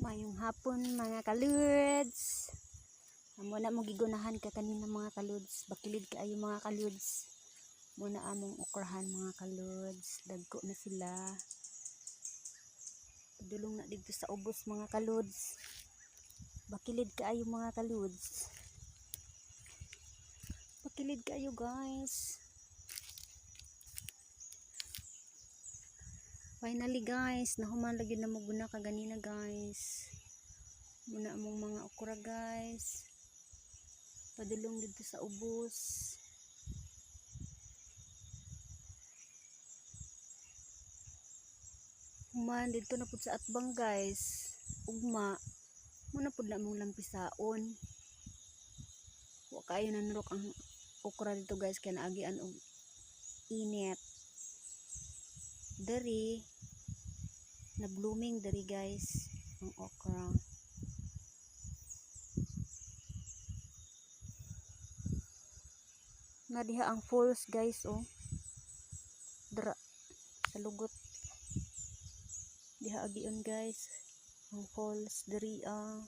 Mayong hapon mga kaluds. Amo na mo gigunahan ka kanina mga kaluds. Bakilid ka ayo mga kaluds. Muna among okrahan mga kaluds. Dagko na sila. Padulong na dito sa ubos mga kaluds. Bakilid ka ayo mga kaluds. Bakilid ka ayo guys. Finally guys, nahuman lagi na mo guna ka ganina guys. Muna among mga okra guys. Padulong dito sa ubos. Human dito na pud sa atbang guys. Ugma. Muna pud na mong lampisaon. Wa kayo nanurok ang okra dito guys kaya naagian og init dari na blooming dari guys. Ang okra. Na diha ang falls guys oh. Dra sa lugot. Diha agion guys. Ang falls dari ah